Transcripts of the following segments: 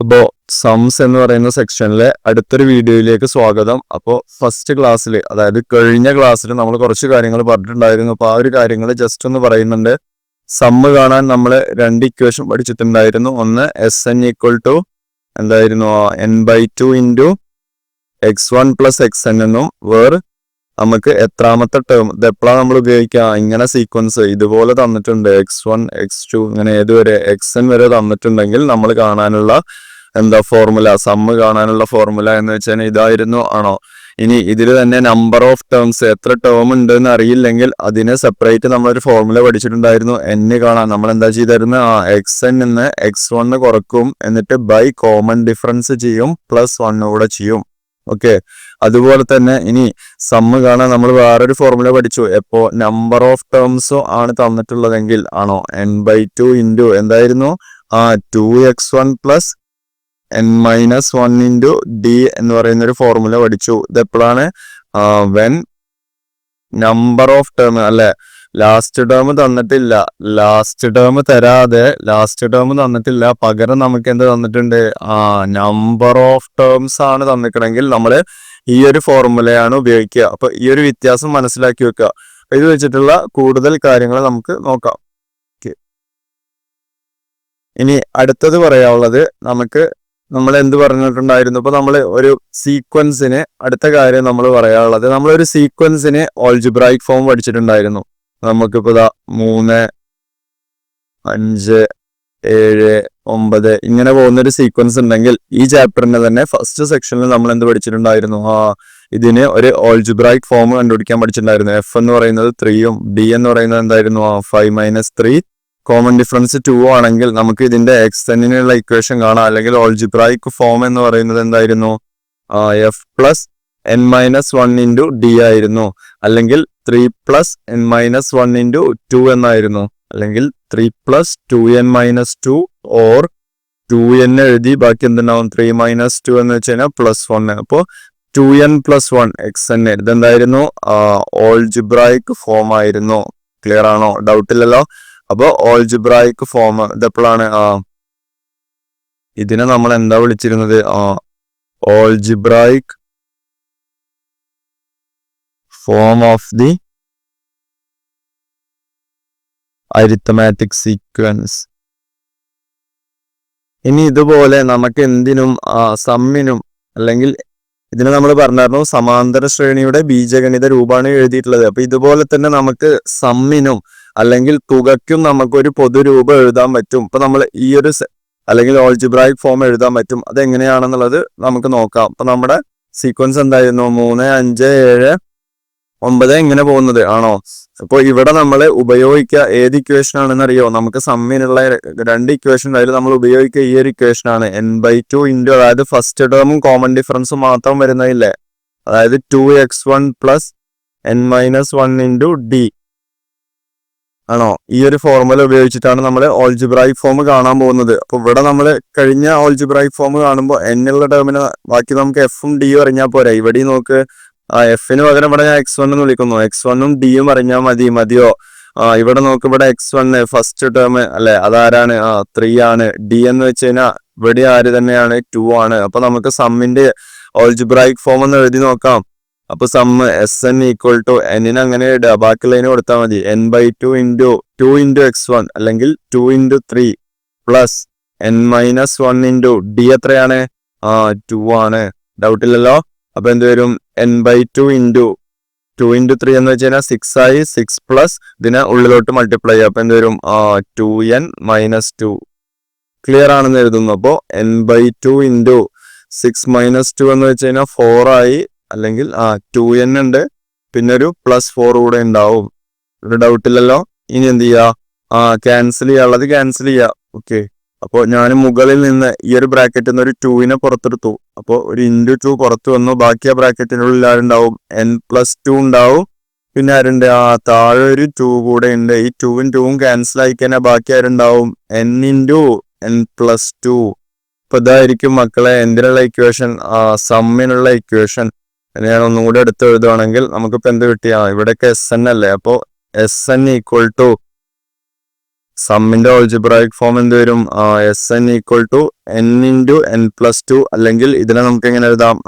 അപ്പോൾ സംസ് എന്ന് പറയുന്ന സെക്ഷനിലെ അടുത്തൊരു വീഡിയോയിലേക്ക് സ്വാഗതം. അപ്പോൾ ഫസ്റ്റ് ക്ലാസ്സിൽ അതായത് കഴിഞ്ഞ ക്ലാസ്സിൽ നമ്മൾ കുറച്ച് കാര്യങ്ങൾ പറഞ്ഞിട്ടുണ്ടായിരുന്നു. അപ്പോൾ ആ ഒരു കാര്യങ്ങൾ ജസ്റ്റ് ഒന്ന് പറയുന്നുണ്ട്. സമ്മ് കാണാൻ നമ്മൾ രണ്ട് ഇക്വേഷൻ പഠിച്ചിട്ടുണ്ടായിരുന്നു. ഒന്ന് എസ് എൻ ഈക്വൽ ടു എന്തായിരുന്നു? N by two into X one plus X N എന്നും വേർ നമുക്ക് എത്രാമത്തെ ടേം ഇത് എപ്പോഴാണ് നമ്മൾ ഉപയോഗിക്കുക ഇങ്ങനെ സീക്വൻസ് ഇതുപോലെ തന്നിട്ടുണ്ട്. എക്സ് വൺ എക്സ് ടു ഇങ്ങനെ ഏതുവരെ എക്സ് എൻ വരെ തന്നിട്ടുണ്ടെങ്കിൽ നമ്മൾ കാണാനുള്ള എന്താ ഫോർമുല സമ്മ് കാണാനുള്ള ഫോർമുല എന്ന് വെച്ചാൽ ഇതായിരുന്നു ആണോ? ഇനി ഇതിൽ തന്നെ നമ്പർ ഓഫ് ടേംസ് എത്ര ടേം ഉണ്ട് എന്ന് അറിയില്ലെങ്കിൽ അതിനെ സെപ്പറേറ്റ് നമ്മളൊരു ഫോർമുല പഠിച്ചിട്ടുണ്ടായിരുന്നു. എന്ന് കാണാൻ നമ്മൾ എന്താ ചെയ്തായിരുന്നു ആ എക്സ് എൻ നിന്ന് എക്സ് വണ്ണ് കുറക്കും. എന്നിട്ട് ബൈ കോമൺ ഡിഫറൻസ് ചെയ്യും പ്ലസ് വണ്ണൂടെ ചെയ്യും. ഓക്കെ അതുപോലെ തന്നെ ഇനി സമ്മ് കാണാൻ നമ്മൾ വേറൊരു ഫോർമുല പഠിച്ചു. എപ്പോ? നമ്പർ ഓഫ് ടേംസോ ആണ് തന്നിട്ടുള്ളതെങ്കിൽ ആണോ? എൻ ബൈ ടു ഇന്റു എന്തായിരുന്നു? ആ two X one plus N minus one into D എന്ന് പറയുന്ന ഒരു ഫോർമുല പഠിച്ചു. ഇത് എപ്പോഴാണ് വെൻ നമ്പർ ഓഫ് ടേം അല്ലെ? ലാസ്റ്റ് ടേം തന്നിട്ടില്ല. ലാസ്റ്റ് ടേം തരാതെ ലാസ്റ്റ് ടേം തന്നിട്ടില്ല. പകരം നമുക്ക് എന്ത് തന്നിട്ടുണ്ട്? ആ നമ്പർ ഓഫ് ടേംസ് ആണ് തന്നിക്കണമെങ്കിൽ നമ്മൾ ഈ ഒരു ഫോർമുലയാണ് ഉപയോഗിക്കുക. അപ്പൊ ഈ ഒരു വ്യത്യാസം മനസ്സിലാക്കി വെക്കുക. ഇത് വെച്ചിട്ടുള്ള കൂടുതൽ കാര്യങ്ങൾ നമുക്ക് നോക്കാം. ഇനി അടുത്തത് പറയാനുള്ളത് നമുക്ക് നമ്മൾ എന്ത് പറഞ്ഞിട്ടുണ്ടായിരുന്നു? ഇപ്പൊ നമ്മൾ ഒരു സീക്വൻസിന് അടുത്ത കാര്യം നമ്മൾ പറയാനുള്ളത്. നമ്മൾ ഒരു സീക്വൻസിന് ഓൾജിബ്രായിക് ഫോം പഠിച്ചിട്ടുണ്ടായിരുന്നു. നമുക്കിപ്പോ ഇതാ മൂന്ന് അഞ്ച് ഏഴ് ഒമ്പത് ഇങ്ങനെ പോകുന്ന ഒരു സീക്വൻസ് ഉണ്ടെങ്കിൽ ഈ ചാപ്റ്ററിന്റെ തന്നെ ഫസ്റ്റ് സെക്ഷനിൽ നമ്മൾ എന്ത് പഠിച്ചിട്ടുണ്ടായിരുന്നു? ആ ഇതിന് ഒരു ഓൾജിബ്രായിക് ഫോം കണ്ടുപിടിക്കാൻ പഠിച്ചിട്ടുണ്ടായിരുന്നു. എഫ് എന്ന് പറയുന്നത് ത്രീയും ബി എന്ന് പറയുന്നത് എന്തായിരുന്നു? ആ five minus three common difference two ആണെങ്കിൽ നമുക്ക് ഇതിന്റെ എക്സ്റ്റെൻഡിനുള്ള ഇക്വേഷൻ കാണാം. അല്ലെങ്കിൽ ഓൾജിബ്രായിക് ഫോം എന്ന് പറയുന്നത് എന്തായിരുന്നു? F plus N minus one into D ആയിരുന്നു. അല്ലെങ്കിൽ three plus N minus one into two എന്നായിരുന്നു. അല്ലെങ്കിൽ three plus two N minus two or two N എഴുതി ബാക്കി എന്തുണ്ടാവും? ത്രീ മൈനസ് ടു എന്ന് വെച്ച് കഴിഞ്ഞാൽ പ്ലസ് വൺ അപ്പോൾ two N plus one X N ഇതെന്തായിരുന്നു? Algebraic form ആയിരുന്നു. ക്ലിയർ ആണോ? ഡൗട്ട് ഇല്ലല്ലോ? അപ്പോൾ ഓൾജിബ്രായിക് ഫോം ഇതെപ്പോഴാണ് ആ ഇതിനെ നമ്മൾ എന്താ വിളിച്ചിരുന്നത്? ആ algebraic form of the arithmetic sequence ഇനി ഇതുപോലെ നമുക്ക് എന്തിനും സമ്മിനും അല്ലെങ്കിൽ ഇതിനെ നമ്മൾ പറഞ്ഞായിരുന്നു സമാന്തര ശ്രേണിയുടെ ബീജഗണിത രൂപമാണ് എഴുതിയിട്ടുള്ളത്. അപ്പൊ ഇതുപോലെ തന്നെ നമുക്ക് സമ്മിനും അല്ലെങ്കിൽ തുകയ്ക്കും നമുക്കൊരു പൊതുരൂപം എഴുതാൻ പറ്റും. ഇപ്പൊ നമ്മൾ ഈ ഒരു അല്ലെങ്കിൽ ഓൾജിബ്രായിക് ഫോം എഴുതാൻ പറ്റും. അത് എങ്ങനെയാണെന്നുള്ളത് നമുക്ക് നോക്കാം. അപ്പൊ നമ്മുടെ സീക്വൻസ് എന്തായിരുന്നു? മൂന്ന് അഞ്ച് ഏഴ് ഒമ്പത് എങ്ങനെ പോകുന്നത്. ആണോ? അപ്പോൾ ഇവിടെ നമ്മൾ ഉപയോഗിക്കുക ഏത് ഇക്വേഷൻ ആണെന്ന് അറിയോ നമുക്ക് സമ്മിനുള്ള രണ്ട് ഇക്വേഷൻ അതിൽ നമ്മൾ ഉപയോഗിക്കുക ഈ ഒരു ഇക്വേഷൻ ആണ്. എൻ ബൈ ടു ഇന്റു അതായത് ഫസ്റ്റ് ടേമും കോമൺ ഡിഫറൻസും മാത്രം വരുന്നതില്ലേ? അതായത് two X one plus N minus one into D ആണോ? ഈ ഒരു ഫോർമുല ഉപയോഗിച്ചിട്ടാണ് നമ്മൾ ഓൾജിബ്രായിക് ഫോം കാണാൻ പോകുന്നത്. അപ്പോൾ ഇവിടെ നമ്മൾ കഴിഞ്ഞ ഓൾജിബ്രായിക് ഫോം കാണുമ്പോൾ എൻ ഉള്ള ടേമിന് ബാക്കി നമുക്ക് എഫും ഡിയും അറിഞ്ഞാൽ പോരാ. ഇവിടെ നോക്ക് എഫിന് പകരം ഇവിടെ ഞാൻ എക്സ് വൺ എന്ന് വിളിക്കുന്നു. എക്സ് വണ്ണും ഡിയും അറിഞ്ഞാൽ മതി മതിയോ? ആ ഇവിടെ നോക്ക് ഇവിടെ എക്സ് വണ് ഫസ്റ്റ് ടേം അല്ലെ? അതാരാണ്? ആ ത്രീ ആണ്. ഡി എന്ന് വെച്ച് കഴിഞ്ഞാൽ ഇവിടെ ആര് തന്നെയാണ്? ടു ആണ്. അപ്പൊ നമുക്ക് സമ്മിന്റെ ഓൾജിബ്രായിക് ഫോം ഒന്ന് എഴുതി നോക്കാം. അപ്പൊ sum S N equal to എന്നിന് അങ്ങനെ ഇടുക. ലൈന് കൊടുത്താൽ മതി. N by two into two into X one അല്ലെങ്കിൽ two into three plus N minus one into D എത്രയാണ്? ആ ടു ആണ്. ഡൗട്ട് ഇല്ലല്ലോ? അപ്പൊ എന്ത് വരും? N by two into two into three എന്ന് വെച്ച് കഴിഞ്ഞാൽ സിക്സ് ആയി സിക്സ് പ്ലസ് ഇതിനെ ഉള്ളിലോട്ട് മൾട്ടിപ്ലൈ ചെയ്യാം അപ്പൊ എന്ത് വരും? ആ two N minus two clear ആണെന്ന് എഴുതുന്നു അപ്പോ N by two into six minus two എന്ന് വെച്ച് കഴിഞ്ഞാൽ ഫോർ ആയി അല്ലെങ്കിൽ ആ ടു എൻ ഉണ്ട്. പിന്നെ ഒരു പ്ലസ് ഫോർ കൂടെ ഉണ്ടാവും. ഒരു ഡൗട്ട് ഇല്ലല്ലോ. ഇനി എന്ത് ചെയ്യാ? ആ ക്യാൻസൽ ചെയ്യാനുള്ളത് ക്യാൻസൽ ചെയ്യാം. ഓക്കെ അപ്പോൾ ഞാൻ മുകളിൽ നിന്ന് ഈ ഒരു ബ്രാക്കറ്റിൽ നിന്ന് ഒരു ടൂവിനെ പുറത്തെടുത്തു. അപ്പോൾ ഒരു ഇന്റു ടു പുറത്തു വന്നു. ബാക്കി ആ ബ്രാക്കറ്റിനുള്ളിൽ ആരുണ്ടാവും? എൻ പ്ലസ് ടു ഉണ്ടാവും. പിന്നെ ആരുണ്ട്? ആ താഴെ ഒരു ടു കൂടെ ഉണ്ട്. ഈ ടൂവും ടൂവും ക്യാൻസൽ ആയിക്കഴിഞ്ഞാൽ ബാക്കി ആരുണ്ടാവും? N into N plus two ഇപ്പൊ ഇതായിരിക്കും മക്കളെ എന്തിനുള്ള ഇക്വേഷൻ ആ സമ്മിനുള്ള ഇക്വേഷൻ ഞാൻ ഒന്നും കൂടി എടുത്ത് എഴുതുവാണെങ്കിൽ നമുക്കിപ്പോ എന്ത് കിട്ടിയാ ഇവിടെയൊക്കെ എസ് എൻ അല്ലേ? അപ്പോ എസ് എൻ ഈക്വൽ ടു സമ്മിന്റെ ഓൾജിബ്രായിക് ഫോം എന്ത് വരും? S N equal to N into N plus two അല്ലെങ്കിൽ ഇതിനെ നമുക്ക് എങ്ങനെ എഴുതാം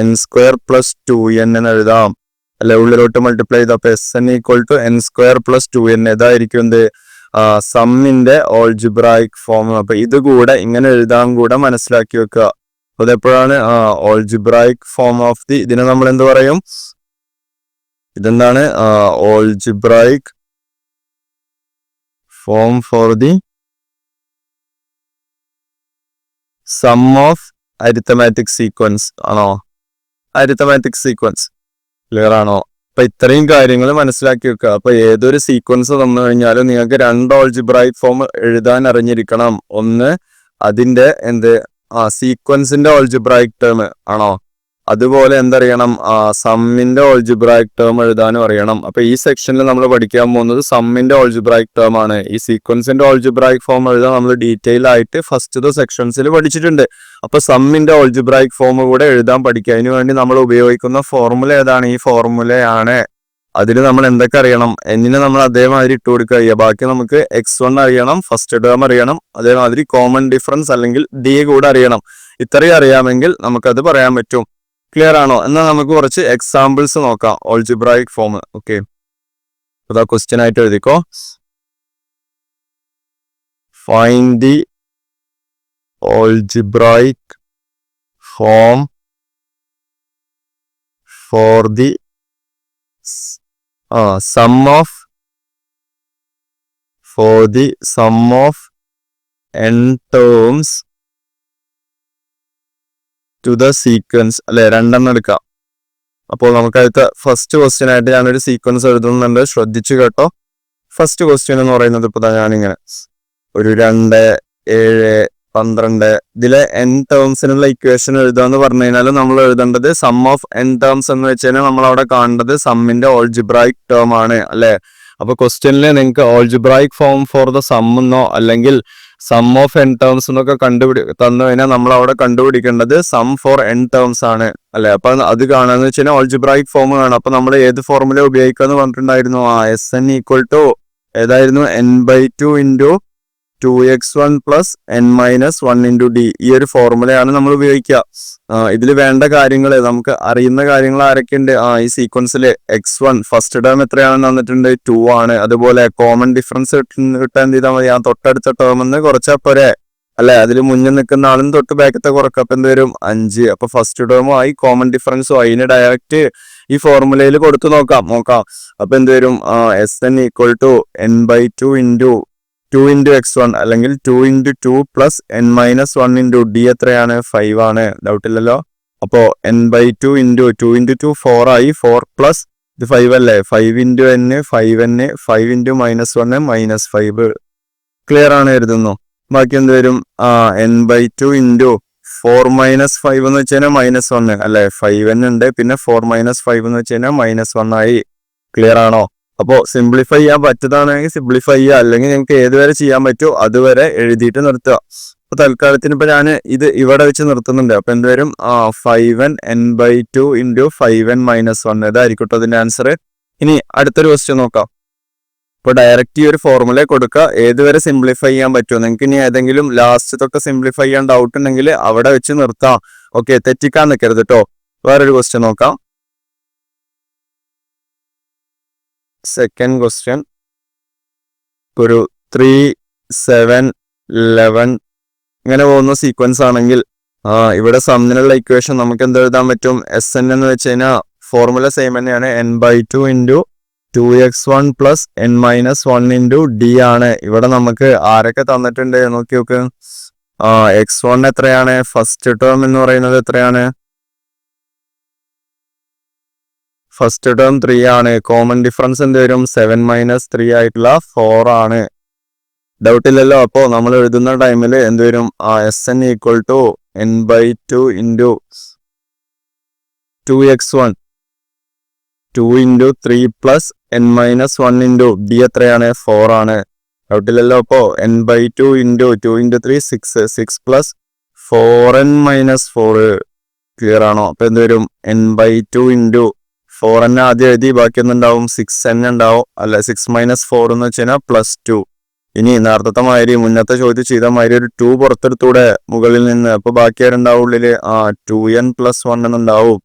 N square plus two N എന്ന് എഴുതാം. അല്ലെ? ഉള്ളിലോട്ട് മൾട്ടിപ്ലൈ ചെയ്ത് അപ്പൊ S N equal to N square plus two N ഇതായിരിക്കും എന്ത് സമ്മിന്റെ ഓൾജിബ്രായിക് ഫോം അപ്പൊ ഇത് കൂടെ ഇങ്ങനെ എഴുതാൻ കൂടെ മനസ്സിലാക്കി വെക്കുക. അതെപ്പോഴാണ് ഓൾജിബ്രായിക് ഫോം ഓഫ് ദി ഇതിനെ നമ്മൾ എന്ത് പറയും? ഇതെന്താണ്? Algebraic form for the sum of arithmetic sequence ആണോ? അരിത്തമാറ്റിക് സീക്വൻസ് ക്ലിയർ ആണോ? അപ്പൊ ഇത്രയും കാര്യങ്ങൾ മനസ്സിലാക്കി വെക്കുക. അപ്പൊ ഏതൊരു സീക്വൻസ് തന്നു കഴിഞ്ഞാലും നിങ്ങൾക്ക് രണ്ട് ഓൾജിബ്രായിക് ഫോം എഴുതാൻ അറിഞ്ഞിരിക്കണം. ഒന്ന് അതിന്റെ എന്ത്? ആ സീക്വൻസിന്റെ ഓൾജിബ്രായിക് ടേം ആണോ? അതുപോലെ എന്തറിയണം? സമ്മിന്റെ ഓൾജിബ്രായിക് ടേം എഴുതാനും അറിയണം. അപ്പൊ ഈ സെക്ഷനിൽ നമ്മൾ പഠിക്കാൻ പോകുന്നത് സമ്മിന്റെ ഓൾജിബ്രായിക് ടേം ആണ്. ഈ സീക്വൻസിന്റെ ഓൾജിബ്രായിക് ഫോം എഴുതാൻ നമ്മൾ ഡീറ്റെയിൽ ആയിട്ട് ഫസ്റ്റ് സെക്ഷൻസിൽ പഠിച്ചിട്ടുണ്ട്. അപ്പൊ സമ്മിന്റെ ഓൾജിബ്രായിക് ഫോം കൂടെ എഴുതാൻ പഠിക്കുക അതിനു വേണ്ടി നമ്മൾ ഉപയോഗിക്കുന്ന ഫോർമുല ഏതാണ്? ഈ ഫോർമുലയാണ് അതിൽ നമ്മൾ എന്തൊക്കെ അറിയണം? എന്നിനെ നമ്മൾ അതേമാതിരി ഇട്ട് കൊടുക്കുക. ബാക്കി നമുക്ക് എക്സ് വൺ അറിയണം ഫസ്റ്റ് ടേം അറിയണം അതേമാതിരി കോമൺ ഡിഫറൻസ് അല്ലെങ്കിൽ ഡി കൂടെ അറിയണം. ഇത്രയും അറിയാമെങ്കിൽ നമുക്കത് പറയാൻ പറ്റും. ക്ലിയർ ആണോ? എന്നാൽ നമുക്ക് കുറച്ച് എക്സാമ്പിൾസ് നോക്കാം. ഓൾജിബ്രായിക് ഫോം ഓക്കെ അതാ ക്വസ്റ്റ്യൻ ആയിട്ട് എഴുതിക്കോ. Find the algebraic form for the ah sum of for the sum of N terms to the sequence അല്ലെ രണ്ടെണ്ണം എടുക്കാം. അപ്പോൾ നമുക്ക് അടുത്ത ഫസ്റ്റ് ക്വസ്റ്റ്യൻ ആയിട്ട് ഞാനൊരു സീക്വൻസ് എഴുതുന്നുണ്ട്. ശ്രദ്ധിച്ചു കേട്ടോ. ഫസ്റ്റ് ക്വസ്റ്റ്യൻ എന്ന് പറയുന്നത് ഇപ്പൊ ഞാനിങ്ങനെ. ഒരു രണ്ട് ഏഴ് പന്ത്രണ്ട്. ഇതിലെ എൻ ടേംസിനുള്ള ഇക്വേഷൻ എഴുതുക എന്ന് പറഞ്ഞു കഴിഞ്ഞാൽ നമ്മൾ എഴുതേണ്ടത് സം ഓഫ് എൻ ടേംസ് എന്ന് വെച്ച് കഴിഞ്ഞാൽ നമ്മൾ അവിടെ കാണേണ്ടത് സമ്മിന്റെ ഓൾജിബ്രായിക് ടേം ആണ് അല്ലെ? അപ്പൊ ക്വസ്റ്റ്യനിൽ നിങ്ങൾക്ക് algebraic form for the sum എന്നോ അല്ലെങ്കിൽ സം ഓഫ് എൻ ടേംസ് എന്നൊക്കെ കണ്ടുപിടി തന്നു കഴിഞ്ഞാൽ നമ്മൾ അവിടെ കണ്ടുപിടിക്കേണ്ടത് സം ഫോർ എൻ ടേംസ് ആണ് അല്ലെ? അപ്പൊ അത് കാണാന്ന് വെച്ച് കഴിഞ്ഞാൽ ഓൾജിബ്രായിക് ഫോം കാണാം. അപ്പൊ നമ്മൾ ഏത് ഫോർമുല ഉപയോഗിക്കുക എന്ന് പറഞ്ഞിട്ടുണ്ടായിരുന്നു? ആ എസ് എൻ ഈക്വൽ ടു ഏതായിരുന്നു? N by two into two X one plus N minus one into D ഈ ഒരു ഫോർമുലയാണ് നമ്മൾ ഉപയോഗിക്കുക. ഇതിൽ വേണ്ട കാര്യങ്ങൾ നമുക്ക് അറിയുന്ന കാര്യങ്ങൾ ആരൊക്കെയുണ്ട്? ആ ഈ സീക്വൻസിൽ എക്സ് വൺ ഫസ്റ്റ് ടേം എത്രയാണെന്ന് തന്നിട്ടുണ്ട്? ടു ആണ്. അതുപോലെ കോമൺ ഡിഫറൻസ് കിട്ടാൻ എന്ത് ചെയ്താൽ മതി? ആ തൊട്ടടുത്ത ടേം എന്ന് കുറച്ചാൽ പോരെ. അല്ലെ? അതിൽ മുന്നിൽ നിൽക്കുന്ന ആളും തൊട്ട് ബാക്കത്തെ കുറക്കുക അപ്പം എന്ത് വരും? അഞ്ച്. അപ്പൊ ഫസ്റ്റ് ടേമും ആയി കോമൺ ഡിഫറൻസും അതിന് ഡയറക്റ്റ് ഈ ഫോർമുലയിൽ കൊടുത്തു നോക്കാം. നോക്കാം. അപ്പൊ എന്ത് വരും? S N equal to N by two into two into X one അല്ലെങ്കിൽ two into two plus N minus one into D എത്രയാണ്? ഫൈവ് ആണ്. ഡൗട്ട് ഇല്ലല്ലോ? അപ്പോൾ N by two into two into two four ആയി four plus ഇത് five അല്ലേ? Five into N five N five into minus one minus five clear ആണ് എഴുതുന്നു. ബാക്കി എന്ത് വരും? ആ എൻ ബൈ ടു ഇന്റു ഫോർ മൈനസ് ഫൈവ് എന്ന് വെച്ച് കഴിഞ്ഞാൽ മൈനസ് വൺ അല്ലെ? ഫൈവ് എൻ ഉണ്ട്. പിന്നെ ഫോർ മൈനസ് ഫൈവ് എന്ന് വെച്ച് കഴിഞ്ഞാൽ മൈനസ് വൺ ആയി. ക്ലിയർ ആണോ? അപ്പോ സിംപ്ലിഫൈ ചെയ്യാൻ പറ്റുന്നതാണെങ്കിൽ സിംപ്ലിഫൈ ചെയ്യുക. അല്ലെങ്കിൽ നിങ്ങൾക്ക് ഏതുവരെ ചെയ്യാൻ പറ്റുമോ അതുവരെ എഴുതിയിട്ട് നിർത്തുക. അപ്പോൾ തൽക്കാലത്തിന് ഇപ്പൊ ഞാൻ ഇത് ഇവിടെ വെച്ച് നിർത്തുന്നുണ്ട്. അപ്പൊ എന്തുവരും? Five N N by two into five N minus one ഇതായിരിക്കട്ടോ അതിന്റെ ആൻസർ ഇനി അടുത്തൊരു ക്വസ്റ്റ്യൻ നോക്കാം. ഇപ്പൊ ഡയറക്റ്റ് ഈ ഒരു ഫോർമുല കൊടുക്കുക. ഏതുവരെ സിംപ്ലിഫൈ ചെയ്യാൻ പറ്റുമോ? നിങ്ങൾക്ക് ഇനി ഏതെങ്കിലും ലാസ്റ്റത്തൊക്കെ സിംപ്ലിഫൈ ചെയ്യാൻ ഡൗട്ട് ഉണ്ടെങ്കിൽ അവിടെ വെച്ച് നിർത്താം. ഓക്കെ തെറ്റിക്കാൻ നിൽക്കരുത് കേട്ടോ വേറൊരു ക്വസ്റ്റ്യൻ നോക്കാം. സെക്കൻഡ് ക്വസ്റ്റ്യൻ ഒരു ത്രീ സെവൻ ലെവൻ ഇങ്ങനെ പോകുന്ന സീക്വൻസ് ആണെങ്കിൽ ആ ഇവിടെ സമ്മിനുള്ള ഇക്വേഷൻ നമുക്ക് എന്ത് എഴുതാൻ പറ്റും? എസ് എൻ എന്ന് വെച്ച് കഴിഞ്ഞാൽ ഫോർമുല സെയിം തന്നെയാണ്. N by two into two X one plus N minus one into D ആണ്. ഇവിടെ നമുക്ക് ആരൊക്കെ തന്നിട്ടുണ്ട്? നോക്കി നോക്ക് എക്സ് വൺ എത്രയാണ്? ഫസ്റ്റ് ടേം എന്ന് പറയുന്നത് എത്രയാണ്? ഫസ്റ്റ് ടേം ത്രീ ആണ്. കോമൺ ഡിഫറൻസ് എന്ത് വരും? സെവൻ മൈനസ് ത്രീ ആയിട്ടുള്ള ഫോർ ആണ്. ഡൗട്ട് ഇല്ലല്ലോ. അപ്പോ നമ്മൾ എഴുതുന്ന ടൈമിൽ എന്ത് വരും? ആ S N equal to N by two into two X one two into three plus n minus one into d എത്രയാണ്? ഫോർ ആണ്. ഡൗട്ടില്ലല്ലോ അപ്പോ n by two into two into three six six plus four n minus four clear ആണോ? അപ്പൊ എന്ത് വരും? N by two into four n ആദ്യം എഴുതി ബാക്കി ഒന്നുണ്ടാവും സിക്സ് എൻ ഉണ്ടാവും. അല്ല സിക്സ് മൈനസ് ഫോർ എന്ന് വെച്ച് കഴിഞ്ഞാൽ പ്ലസ് ടു ഇനി നേരത്തെ മാതിരി മുന്നത്തെ ചോദ്യം ചെയ്ത മാതിരി ഒരു ടു പുറത്തെടുത്തൂടെ മുകളിൽ നിന്ന്. അപ്പൊ ബാക്കി ആരുണ്ടാവും ഉള്ളിൽ? ആ ടു എൻ പ്ലസ് വൺ എന്നുണ്ടാവും.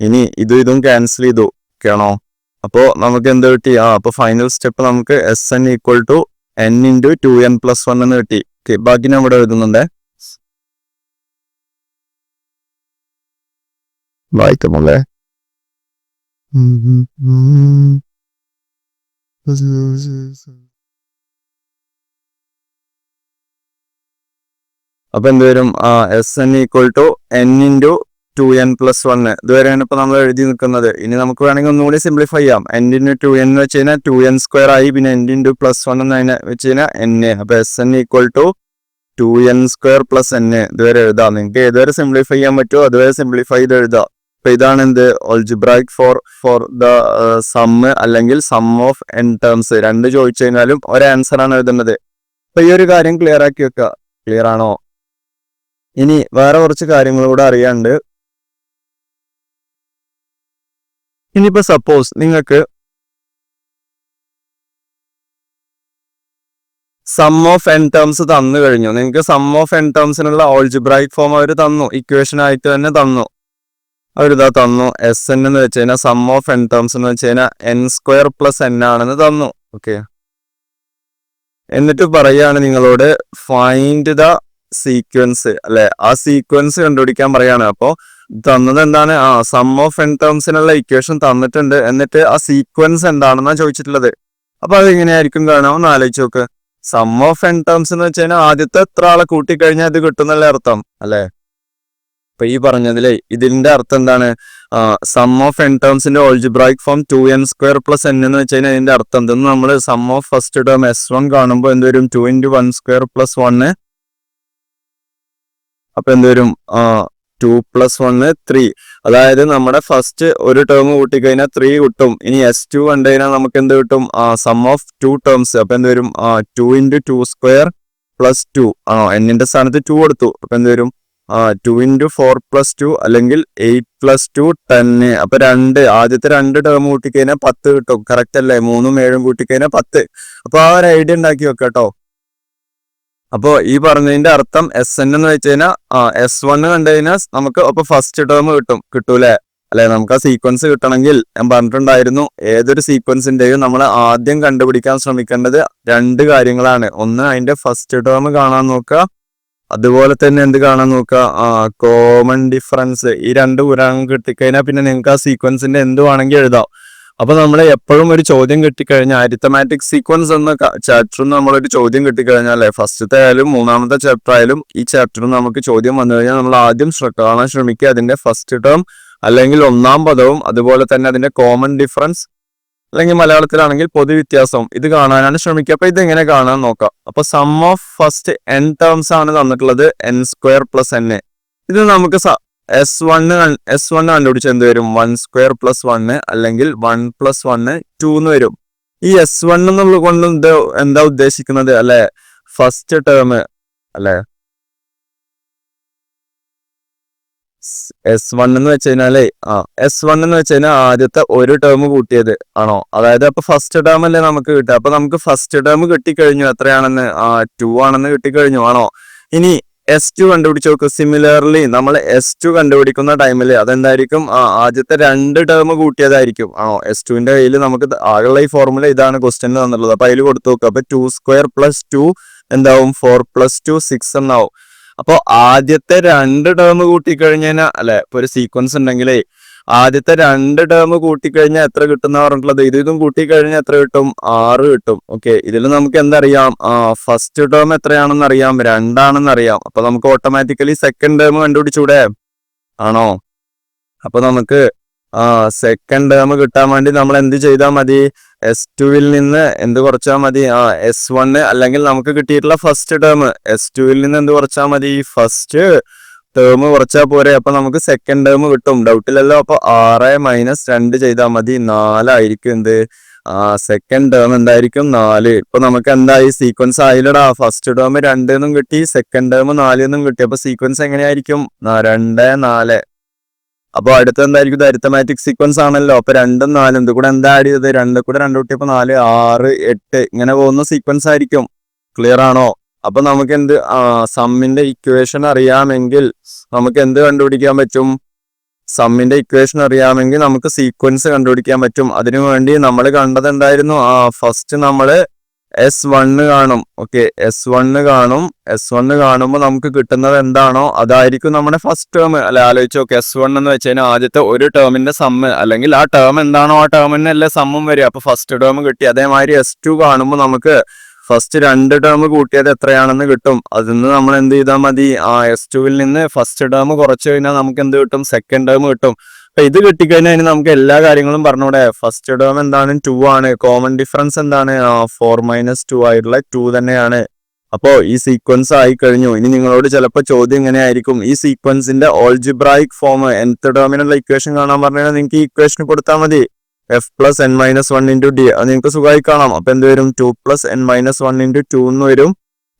ഇനി ഇതും ഇതും ക്യാൻസൽ ചെയ്തു. ഓക്കെയാണോ അപ്പോ നമുക്ക് എന്ത് കിട്ടി? ആ അപ്പൊ ഫൈനൽ സ്റ്റെപ്പ് നമുക്ക് S n equal to n into two n plus one എന്ന് കിട്ടി. ബാക്കി ഞാൻ ഇവിടെ എഴുതുന്നുണ്ടേ. വായിക്കുമല്ലേ അപ്പൊ എന്ത് വരും ആ S n equal to n into two n plus one ഇതുവരെയാണ് ഇപ്പൊ നമ്മൾ എഴുതി നിൽക്കുന്നത്. ഇനി നമുക്ക് വേണമെങ്കിൽ ഒന്നുകൂടി സിംപ്ലിഫൈ ചെയ്യാം. എൻ ഇന്റു ടു എൻ എന്ന് വെച്ച് കഴിഞ്ഞാൽ ടു എൻ സ്ക്വയർ ആയി. പിന്നെ എൻ ഇന്റു പ്ലസ് വൺ എന്ന് വെച്ച് കഴിഞ്ഞാൽ എൻ എ അപ്പൊ S n equal to two n square plus n ഇതുവരെ എഴുതാം. നിങ്ങൾക്ക് ഏതുവരെ സിംപ്ലിഫൈ ചെയ്യാൻ പറ്റുമോ അതുവരെ സിംപ്ലിഫൈ ചെയ്ത് എഴുതാം. അപ്പൊ ഇതാണ് എന്ത്? Algebraic for for the sum അല്ലെങ്കിൽ സം ഓഫ് എൻ ടേംസ് രണ്ട് ചോദിച്ചു കഴിഞ്ഞാലും ഒരു ആൻസർ ആണ് എഴുതേണ്ടത് അപ്പൊ ഈ ഒരു കാര്യം ക്ലിയർ ആക്കി വെക്കുക ക്ലിയർ ആണോ? ഇനി വേറെ കുറച്ച് കാര്യങ്ങൾ കൂടെ അറിയാണ്ട് ഇനിയിപ്പോ സപ്പോസ് നിങ്ങൾക്ക് സം ഓഫ് എൻ ടേംസ് തന്നു കഴിഞ്ഞു. നിങ്ങൾക്ക് സം ഓഫ് എൻ ടേംസിനുള്ള ഓൾജിബ്രായിക് ഫോം അവർ തന്നു. ഇക്വേഷൻ ആയിട്ട് തന്നെ തന്നു. അവരിതാ തന്നു. എസ് എൻ എന്ന് വെച്ച് കഴിഞ്ഞാൽ സം ഓഫ് എൻ ടേംസ് എന്ന് വെച്ച് കഴിഞ്ഞാൽ എൻ സ്ക്വയർ പ്ലസ് എൻ ആണെന്ന് തന്നു. ഓക്കെ എന്നിട്ട് പറയാണ് നിങ്ങളോട് ഫൈൻഡ് ദ സീക്വൻസ് അല്ലെ? ആ സീക്വൻസ് കണ്ടുപിടിക്കാൻ പറയാണ്. അപ്പോ തന്നത് എന്താണ്? ആ സം ഓഫ് എൻ ടേംസിനുള്ള ഇക്വേഷൻ തന്നിട്ടുണ്ട്. എന്നിട്ട് ആ സീക്വൻസ് എന്താണെന്നാണ് ചോദിച്ചിട്ടുള്ളത്. അപ്പൊ അത് എങ്ങനെയായിരിക്കും കാണാമെന്ന് ആലോചിച്ച് നോക്ക്. സം ഓഫ് എൻ ടേംസ് എന്ന് വെച്ച് കഴിഞ്ഞാൽ ആദ്യത്തെ എത്ര ആളെ കൂട്ടിക്കഴിഞ്ഞാൽ അത് കിട്ടുന്നല്ലേ അർത്ഥം? അല്ലെ? ഇപ്പൊ ഈ പറഞ്ഞതിലെ ഇതിന്റെ അർത്ഥം എന്താണ്? Sum of n ടേംസിന്റെ algebraic form two n square plus n എന്ന് വെച്ച് കഴിഞ്ഞാൽ ഇതിന്റെ അർത്ഥം എന്തെന്ന് നമ്മൾ sum of first term S one കാണുമ്പോൾ എന്ത് വരും? Two into one square plus one അപ്പൊ എന്ത് വരും? ടു പ്ലസ് വണ് ത്രീ അതായത് നമ്മുടെ ഫസ്റ്റ് ഒരു ടേം കൂട്ടിക്കഴിഞ്ഞാൽ ത്രീ കിട്ടും. ഇനി എസ് ടു കണ്ടു കഴിഞ്ഞാൽ നമുക്ക് എന്ത് കിട്ടും? സം ഓഫ് ടു ടേംസ് അപ്പൊ എന്ത് വരും? Two into two square plus two ആണോ എന്നിന്റെ സ്ഥാനത്ത് ടു കൊടുത്തു. അപ്പൊ എന്ത് വരും? Two into four plus two അല്ലെങ്കിൽ എയ്റ്റ് പ്ലസ് ടു ടെന്ന് അപ്പൊ രണ്ട് ആദ്യത്തെ രണ്ട് ടേം കൂട്ടിക്കഴിഞ്ഞാൽ പത്ത് കിട്ടും. കറക്റ്റ് അല്ലേ? മൂന്നും ഏഴും കൂട്ടിക്കഴിഞ്ഞാൽ പത്ത്. അപ്പൊ ആ ഒരു ഐഡിയ ഉണ്ടാക്കി വെക്കട്ടോ. അപ്പോ ഈ പറഞ്ഞതിന്റെ അർത്ഥം എസ് എൻ എന്ന് വെച്ച് കഴിഞ്ഞാൽ എസ് വൺ കണ്ടു കഴിഞ്ഞാൽ നമുക്ക് അപ്പൊ ഫസ്റ്റ് ടേം കിട്ടും. കിട്ടൂലേ? അല്ലെ? നമുക്ക് ആ സീക്വൻസ് കിട്ടണമെങ്കിൽ ഞാൻ പറഞ്ഞിട്ടുണ്ടായിരുന്നു ഏതൊരു സീക്വൻസിന്റെയും നമ്മൾ ആദ്യം കണ്ടുപിടിക്കാൻ ശ്രമിക്കേണ്ടത് രണ്ട് കാര്യങ്ങളാണ്. ഒന്ന് അതിന്റെ ഫസ്റ്റ് ടേം കാണാൻ നോക്കുക. അതുപോലെ തന്നെ എന്ത് കാണാൻ നോക്കുക? ആ കോമൺ ഡിഫറൻസ് ഈ രണ്ട് പുരാണം കിട്ടിക്കഴിഞ്ഞാൽ പിന്നെ നിങ്ങൾക്ക് ആ സീക്വൻസിന്റെ എന്ത് വേണമെങ്കിൽ എഴുതാം. അപ്പൊ നമ്മൾ എപ്പോഴും ഒരു ചോദ്യം കിട്ടിക്കഴിഞ്ഞാൽ അരിത്തമാറ്റിക് സീക്വൻസ് എന്ന ചാപ്റ്ററിൽ നമ്മളൊരു ചോദ്യം കിട്ടിക്കഴിഞ്ഞാൽ അല്ലെ ഫസ്റ്റത്തെ ആയാലും മൂന്നാമത്തെ ചാപ്റ്റർ ആയാലും ഈ ചാപ്റ്ററിൽ നമുക്ക് ചോദ്യം വന്നു കഴിഞ്ഞാൽ നമ്മൾ ആദ്യം കാണാൻ ശ്രമിക്കുക അതിന്റെ ഫസ്റ്റ് ടേം അല്ലെങ്കിൽ ഒന്നാം പദവും അതുപോലെ തന്നെ അതിന്റെ കോമൺ ഡിഫറൻസ് അല്ലെങ്കിൽ മലയാളത്തിലാണെങ്കിൽ പൊതുവ്യത്യാസം. ഇത് കാണാനാണ് ശ്രമിക്കുക. അപ്പൊ എങ്ങനെ കാണാൻ നോക്കാം. അപ്പൊ sum of first n terms ആണ് തന്നിട്ടുള്ളത് എൻ സ്ക്വയർ പ്ലസ് എൻ ഇത് നമുക്ക് എസ് വണ് എസ് വൺ കണ്ടുപിടിച്ച് എന്ത് വരും? വൺ സ്ക്വയർ പ്ലസ് വണ് അല്ലെങ്കിൽ വൺ പ്ലസ് വണ് ടു എന്ന് വരും. ഈ എസ് വൺ എന്നുള്ള കൊണ്ട് എന്താ ഉദ്ദേശിക്കുന്നത്? അല്ലെ? ഫസ്റ്റ് ടേം അല്ലെ? എസ് വൺ എന്ന് വെച്ച് കഴിഞ്ഞാലേ ആ എസ് വൺ എന്ന് വെച്ച് കഴിഞ്ഞാൽ ആദ്യത്തെ ഒരു ടേം കൂട്ടിയത് ആണോ? അതായത് അപ്പൊ ഫസ്റ്റ് ടേം അല്ലേ നമുക്ക് കിട്ടുക. അപ്പൊ നമുക്ക് ഫസ്റ്റ് ടേം കിട്ടിക്കഴിഞ്ഞു എത്രയാണെന്ന് ആ ടു ആണെന്ന് കിട്ടിക്കഴിഞ്ഞു ആണോ? ഇനി എസ് ടു കണ്ടുപിടിച്ച് നോക്കും. സിമിലർലി നമ്മൾ എസ് ടു കണ്ടുപിടിക്കുന്ന ടൈമിൽ അതെന്തായിരിക്കും? ആദ്യത്തെ രണ്ട് ടേം കൂട്ടിയതായിരിക്കും ആണോ? എസ് ടുവിന്റെ കയ്യിൽ നമുക്ക് ആകെയുള്ള ഈ ഫോർമുല ഇതാണ് ക്വസ്റ്റ്യൻ തന്നിട്ടുള്ളത്. അപ്പൊ അതിൽ കൊടുത്തു നോക്കുക അപ്പൊ ടു സ്ക്വയർ പ്ലസ് ടു എന്താവും? ഫോർ പ്ലസ് ടു സിക്സ് എന്നാവും. അപ്പൊ ആദ്യത്തെ രണ്ട് ടേം കൂട്ടിക്കഴിഞ്ഞാൽ അല്ലെ ഇപ്പൊ ഒരു സീക്വൻസ് ഉണ്ടെങ്കിലേ ആദ്യത്തെ രണ്ട് ടേം കൂട്ടിക്കഴിഞ്ഞാൽ എത്ര കിട്ടുന്ന പറഞ്ഞിട്ടുള്ളത്? ഇത് ഇതും കൂട്ടിക്കഴിഞ്ഞാൽ എത്ര കിട്ടും? ആറ് കിട്ടും. ഓക്കെ ഇതിൽ നമുക്ക് എന്തറിയാം? ഫസ്റ്റ് ടേം എത്രയാണെന്ന് അറിയാം രണ്ടാണെന്ന് അറിയാം. അപ്പൊ നമുക്ക് ഓട്ടോമാറ്റിക്കലി സെക്കൻഡ് ടേം കണ്ടുപിടിച്ചൂടെ? ആണോ? അപ്പൊ നമുക്ക് സെക്കൻഡ് ടേം കിട്ടാൻ വേണ്ടി നമ്മൾ എന്ത് ചെയ്താൽ മതി? എസ് ടുവിൽ നിന്ന് എന്ത് കുറച്ചാൽ മതി? ആ എസ് വണ് അല്ലെങ്കിൽ നമുക്ക് കിട്ടിയിട്ടുള്ള ഫസ്റ്റ് ടേം എസ് ടുവിൽ നിന്ന് എന്ത് കുറച്ചാൽ മതി? ഫസ്റ്റ് ടേം കുറച്ചാൽ പോരെ. അപ്പൊ നമുക്ക് സെക്കൻഡ് ടേം കിട്ടും. ഡൗട്ടില്ലല്ലോ അപ്പൊ ആറ് മൈനസ് രണ്ട് ചെയ്താൽ മതി. നാലായിരിക്കും എന്ത്? ആ സെക്കൻഡ് ടേം എന്തായിരിക്കും? നാല്. ഇപ്പൊ നമുക്ക് എന്തായി? സീക്വൻസ് ആയില്ലടാ. ഫസ്റ്റ് ടേം രണ്ട് എന്നും കിട്ടി. സെക്കൻഡ് ടേം നാല് എന്നും കിട്ടി. അപ്പൊ സീക്വൻസ് എങ്ങനെയായിരിക്കും? രണ്ട് നാല്. അപ്പൊ അടുത്ത എന്തായിരിക്കും? അരിത്തമാറ്റിക് സീക്വൻസ് ആണല്ലോ. അപ്പൊ രണ്ടും നാലും. ഇത് കൂടെ എന്താ ആഡ് ചെയ്തത്? രണ്ട് കൂടെ രണ്ട് ഇപ്പൊ നാല് ആറ് എട്ട്. ഇങ്ങനെ പോകുന്ന സീക്വൻസ് ആയിരിക്കും. ക്ലിയർ ആണോ? അപ്പൊ നമുക്ക് എന്ത് സമ്മിന്റെ ഇക്വേഷൻ അറിയാമെങ്കിൽ നമുക്ക് എന്ത് കണ്ടുപിടിക്കാൻ പറ്റും? സമ്മിന്റെ ഇക്വേഷൻ അറിയാമെങ്കിൽ നമുക്ക് സീക്വൻസ് കണ്ടുപിടിക്കാൻ പറ്റും. അതിനു വേണ്ടി നമ്മൾ കണ്ടത് എന്തായിരുന്നു? ആ ഫസ്റ്റ് നമ്മൾ എസ് വണ്ണ് കാണും. ഓക്കെ എസ് വണ്ണ് കാണും. എസ് വണ്ണ് കാണുമ്പോൾ നമുക്ക് കിട്ടുന്നത് എന്താണോ അതായിരിക്കും നമ്മുടെ ഫസ്റ്റ് ടേം അല്ലെ ആലോചിച്ച് നോക്കെ. എസ് വൺ എന്ന് വെച്ച് കഴിഞ്ഞാൽ ആദ്യത്തെ ഒരു ടേമിന്റെ സമ്മ് അല്ലെങ്കിൽ ആ ടേം എന്താണോ ആ ടേമിന് അല്ലേ സമ്മും വരിക. അപ്പൊ ഫസ്റ്റ് ടേം കിട്ടി. അതേമാതിരി എസ് ടു കാണുമ്പോൾ നമുക്ക് ഫസ്റ്റ് രണ്ട് ടേം കൂട്ടിയത് എത്രയാണെന്ന് കിട്ടും. അതിൽ നിന്ന് നമ്മൾ എന്ത് ചെയ്താൽ മതി? ആ എസ് ടുവിൽ നിന്ന് ഫസ്റ്റ് ടേം കുറച്ച് കഴിഞ്ഞാൽ നമുക്ക് എന്ത് കിട്ടും? സെക്കൻഡ് ടേം കിട്ടും. അപ്പൊ ഇത് കിട്ടിക്കഴിഞ്ഞാൽ ഇനി നമുക്ക് എല്ലാ കാര്യങ്ങളും പറഞ്ഞൂടെ. ഫസ്റ്റ് ടേം എന്താണ്? ടു ആണ്. കോമൺ ഡിഫറൻസ് എന്താണ്? ഫോർ മൈനസ് ടു ആയിട്ടുള്ള ടു തന്നെയാണ്. അപ്പോ ഈ സീക്വൻസ് ആയി കഴിഞ്ഞു. ഇനി നിങ്ങളോട് ചിലപ്പോൾ ചോദ്യം എങ്ങനെയായിരിക്കും ഈ സീക്വൻസിന്റെ ഓൾജിബ്രായിക് ഫോം എൻത്ത് ടേമിനുള്ള ഇക്വേഷൻ കാണാൻ പറഞ്ഞാൽ നിങ്ങൾക്ക് ഈ ഇക്വേഷൻ കൊടുത്താൽ മതി. F plus n minus one into d അത് നിങ്ങൾക്ക് സുഖമായി കാണാം. അപ്പൊ എന്ത് വരും? Two plus n minus one into two എന്ന് വരും.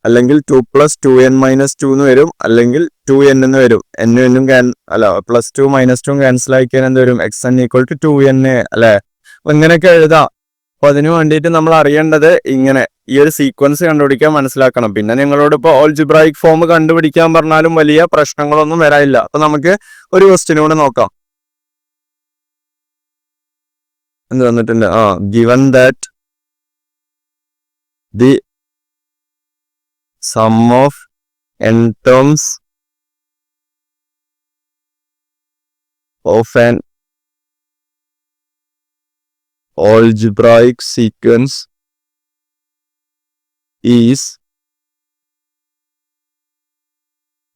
അല്ലെങ്കിൽ two plus two n minus two എന്ന് വരും അല്ലെങ്കിൽ ടു എൻ എന്ന് വരും. എന്നും എന്നും ക്യാൻ അല്ല plus two minus two cancel ആക്കിയാൽ എന്ത് വരും? X n equal to two n അല്ലെ? ഇങ്ങനെയൊക്കെ എഴുതാം. അപ്പൊ അതിന് വേണ്ടിയിട്ട് നമ്മൾ അറിയേണ്ടത് ഇങ്ങനെ ഈ ഒരു സീക്വൻസ് കണ്ടുപിടിക്കാൻ മനസ്സിലാക്കണം. പിന്നെ നിങ്ങളോട് ഇപ്പോൾ ഓൾജിബ്രായിക് ഫോം കണ്ടുപിടിക്കാൻ പറഞ്ഞാലും വലിയ പ്രശ്നങ്ങളൊന്നും വരാനില്ല. അപ്പൊ നമുക്ക് ഒരു ക്വസ്റ്റ്യൻ കൂടെ നോക്കാം. എന്ത് വന്നിട്ടുണ്ട്? ആ given that the sum of n terms of an algebraic sequence is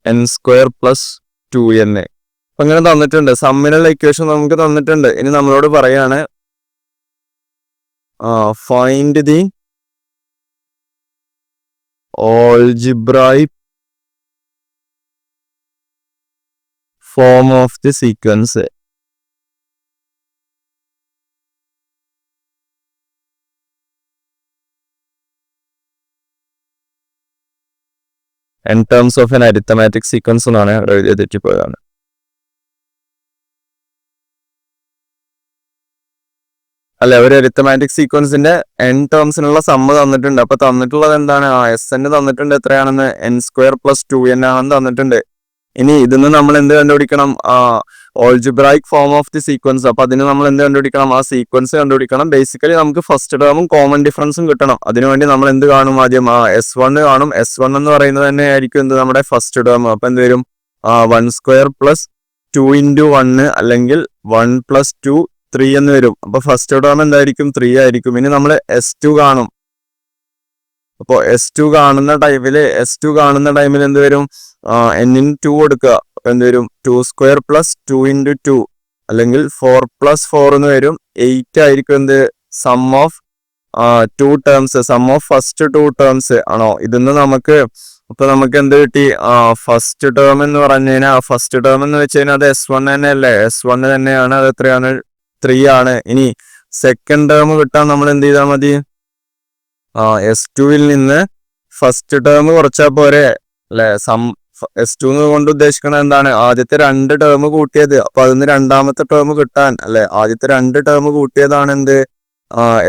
n square plus 2n അപ്പൊ അങ്ങനെ തന്നിട്ടുണ്ട്. സമ്മിനുള്ള ഇക്വേഷൻ നമുക്ക് തന്നിട്ടുണ്ട്. ഇനി നമ്മളോട് പറയാണ് find the algebraic form of the sequence n terms of an arithmetic sequence എന്നാണ് അവിടെ എഴുതിയ തെറ്റിപ്പോയതാണ്. അല്ലെ ഒരു അരിത്തമാറ്റിക് സീക്വൻസിന്റെ എൻ ടേംസിനുള്ള സമ്മ തന്നിട്ടുണ്ട്. അപ്പൊ തന്നിട്ടുള്ളത് എന്താണ്? ആ എസ് എൻ തന്നിട്ടുണ്ട് എത്രയാണെന്ന്? N square plus two n ആണെന്ന് തന്നിട്ടുണ്ട്. ഇനി ഇതിന്ന് നമ്മൾ എന്ത് കണ്ടുപിടിക്കണം? ആ algebraic form of the sequence അപ്പൊ അതിന് നമ്മൾ എന്ത് കണ്ടുപിടിക്കണം? ആ സീക്വൻസ് കണ്ടുപിടിക്കണം. ബേസിക്കലി നമുക്ക് ഫസ്റ്റ് ടേമും കോമൺ ഡിഫറൻസും കിട്ടണം. അതിനുവേണ്ടി നമ്മൾ എന്ത് കാണും ആദ്യം? ആ എസ് വൺ കാണും. എസ് വൺ എന്ന് പറയുന്നത് തന്നെ ആയിരിക്കും എന്ത്? നമ്മുടെ ഫസ്റ്റ് ടേം അപ്പൊ എന്ത് വരും? ആ one square plus two into one അല്ലെങ്കിൽ വൺ പ്ലസ് ടു ത്രീ എന്ന് വരും. അപ്പൊ ഫസ്റ്റ് ടേം എന്തായിരിക്കും? ത്രീ ആയിരിക്കും. ഇനി നമ്മൾ എസ് ടു കാണും. അപ്പോ എസ് ടു കാണുന്ന ടൈമിൽ എസ് ടു കാണുന്ന ടൈമിൽ എന്ത് വരും? എന്നിന് ടു കൊടുക്കുക. അപ്പൊ എന്ത് വരും? Two square plus two into two അല്ലെങ്കിൽ ഫോർ പ്ലസ് ഫോർ എന്ന് വരും. എയ്റ്റ് ആയിരിക്കും എന്ത്? Sum of two terms sum of first two terms ആണോ? ഇതിന്ന് നമുക്ക് ഇപ്പൊ നമുക്ക് എന്ത് കിട്ടി? ഫസ്റ്റ് ടേം എന്ന് പറഞ്ഞു കഴിഞ്ഞാൽ ഫസ്റ്റ് ടേം എന്ന് വെച്ച് കഴിഞ്ഞാൽ അത് എസ് വൺ തന്നെയല്ലേ? എസ് വൺ തന്നെയാണ്. അത് എത്രയാണ്? ത്രീ ആണ്. ഇനി സെക്കൻഡ് ടേം കിട്ടാൻ നമ്മൾ എന്ത് ചെയ്താൽ മതി? ആ എസ് ടുവിൽ നിന്ന് ഫസ്റ്റ് ടേം കുറച്ചാൽ പോരെ. അല്ലെ? സം എസ് ടു കൊണ്ട് ഉദ്ദേശിക്കുന്നത് എന്താണ്? ആദ്യത്തെ രണ്ട് ടേം കൂട്ടിയത്. അപ്പൊ അതിന് രണ്ടാമത്തെ ടേം കിട്ടാൻ അല്ലെ? ആദ്യത്തെ രണ്ട് ടേം കൂട്ടിയതാണ് എന്ത്?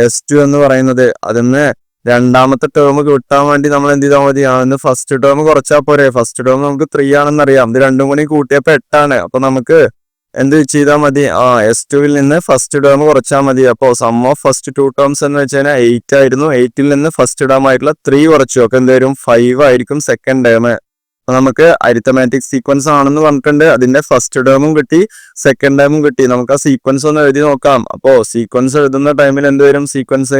എസ് ടു എന്ന് പറയുന്നത്. അതിന്ന് രണ്ടാമത്തെ ടേം കിട്ടാൻ വേണ്ടി നമ്മൾ എന്ത് ചെയ്താൽ മതി? അതിന് ഫസ്റ്റ് ടേം കുറച്ചാൽ പോരെ. ഫസ്റ്റ് ടേം നമുക്ക് ത്രീ ആണെന്ന് അറിയാം ഇത് രണ്ടും കൂടി കൂട്ടിയപ്പോ എട്ടാണ്. അപ്പൊ നമുക്ക് എന്ത് ചെയ്താൽ മതി? ആ എസ് ടുവിൽ നിന്ന് ഫസ്റ്റ് ടേം കുറച്ചാൽ മതി. അപ്പോൾ sum of first two terms എന്ന് വെച്ച് കഴിഞ്ഞാൽ എയ്റ്റ് ആയിരുന്നു എയ്റ്റിൽ നിന്ന് ഫസ്റ്റ് ടേം ആയിട്ടുള്ള ത്രീ കുറച്ചു. ഒക്കെ എന്ത് വരും? ഫൈവ് ആയിരിക്കും സെക്കൻഡ് ടേം അപ്പൊ നമുക്ക് അരിത്തമാറ്റിക് സീക്വൻസ് ആണെന്ന് പറഞ്ഞിട്ടുണ്ട്. അതിന്റെ ഫസ്റ്റ് ടേമും കിട്ടി സെക്കൻഡ് ടേമും കിട്ടി. നമുക്ക് ആ സീക്വൻസ് ഒന്ന് എഴുതി നോക്കാം. അപ്പോ സീക്വൻസ് എഴുതുന്ന ടൈമിൽ എന്ത് വരും? സീക്വൻസ്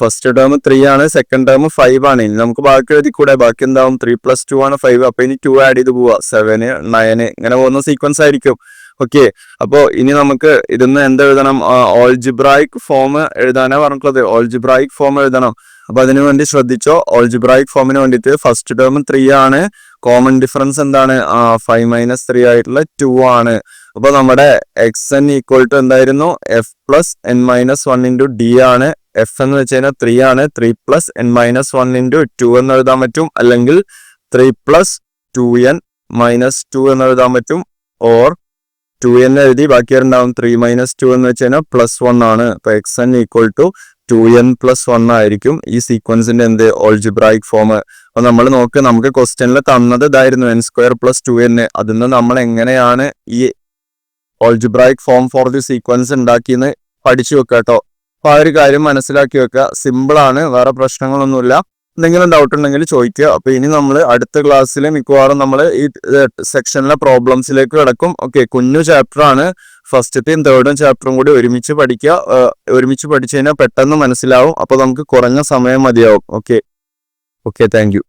ഫസ്റ്റ് ടേം ത്രീ ആണ് സെക്കൻഡ് ടേം ഫൈവ് ആണ്. ഇനി നമുക്ക് ബാക്കി എഴുതി കൂടെ ബാക്കി എന്താവും? ത്രീ പ്ലസ് ടു ആണ് ഫൈവ് അപ്പൊ ഇനി ടു ആഡ് ചെയ്ത് പോവാ. സെവന് നയന് ഇങ്ങനെ പോകുന്ന സീക്വൻസ് ആയിരിക്കും. ഓക്കെ അപ്പോ ഇനി നമുക്ക് ഇതിന്ന് എന്ത് എഴുതണം ഓൾജിബ്രായിക് ഫോം എഴുതാനാ പറഞ്ഞിട്ടുള്ളത്. ഓൾജിബ്രായിക് ഫോം എഴുതണം. അപ്പൊ അതിനു വേണ്ടി ശ്രദ്ധിച്ചോ? ഓൾജിബ്രായിക് ഫോമിന് വേണ്ടിയിട്ട് ഫസ്റ്റ് ടേം ത്രീ ആണ്. കോമൺ ഡിഫറൻസ് എന്താണ്? ഫൈവ് മൈനസ് ത്രീ ആയിട്ടുള്ള ടു ആണ്. അപ്പൊ നമ്മുടെ എക്സ് എൻ ഈക്വൽ ടു എന്തായിരുന്നു? F plus n minus one into d ആണ്. എഫ് എന്ന് വെച്ച് കഴിഞ്ഞാൽ ത്രീ ആണ്. Three plus n minus one into two എന്ന് എഴുതാൻ പറ്റും. അല്ലെങ്കിൽ three plus two n minus two എന്ന് എഴുതാൻ പറ്റും. ഓർ ടു എൻ എഴുതി ബാക്കി ഉണ്ടാവും ത്രീ മൈനസ് ടു എന്ന് വെച്ച് കഴിഞ്ഞാൽ പ്ലസ് വൺ ആണ്. അപ്പൊ x n equal to two n plus one ആയിരിക്കും ഈ സീക്വൻസിന്റെ എന്ത്? ഓൾജിബ്രായിക് ഫോം അപ്പൊ നമ്മൾ നോക്ക് നമുക്ക് ക്വസ്റ്റ്യനിൽ തന്നത് ഇതായിരുന്നു n square plus two n അതിൽ നിന്ന് നമ്മൾ എങ്ങനെയാണ് ഈ algebraic form for the sequence ഉണ്ടാക്കിയെന്ന് പഠിച്ചു വെക്കുക കേട്ടോ അപ്പൊ ആ ഒരു കാര്യം മനസ്സിലാക്കി വെക്കുക സിമ്പിൾ ആണ് വേറെ പ്രശ്നങ്ങളൊന്നുമില്ല. എന്തെങ്കിലും ഡൗട്ട് ഉണ്ടെങ്കിൽ ചോദിക്കുക. അപ്പൊ ഇനി നമ്മൾ അടുത്ത ക്ലാസ്സിൽ മിക്കവാറും നമ്മൾ ഈ സെക്ഷനിലെ പ്രോബ്ലംസിലേക്ക് കിടക്കും. ഓക്കെ കുഞ്ഞു ചാപ്റ്റർ ആണ്. ഫസ്റ്റത്തെയും തേർഡും ചാപ്റ്ററും കൂടി ഒരുമിച്ച് പഠിക്കുക. ഒരുമിച്ച് പഠിച്ചു കഴിഞ്ഞാൽ പെട്ടെന്ന് മനസ്സിലാവും. അപ്പൊ നമുക്ക് കുറഞ്ഞ സമയം മതിയാവും. Okay okay thank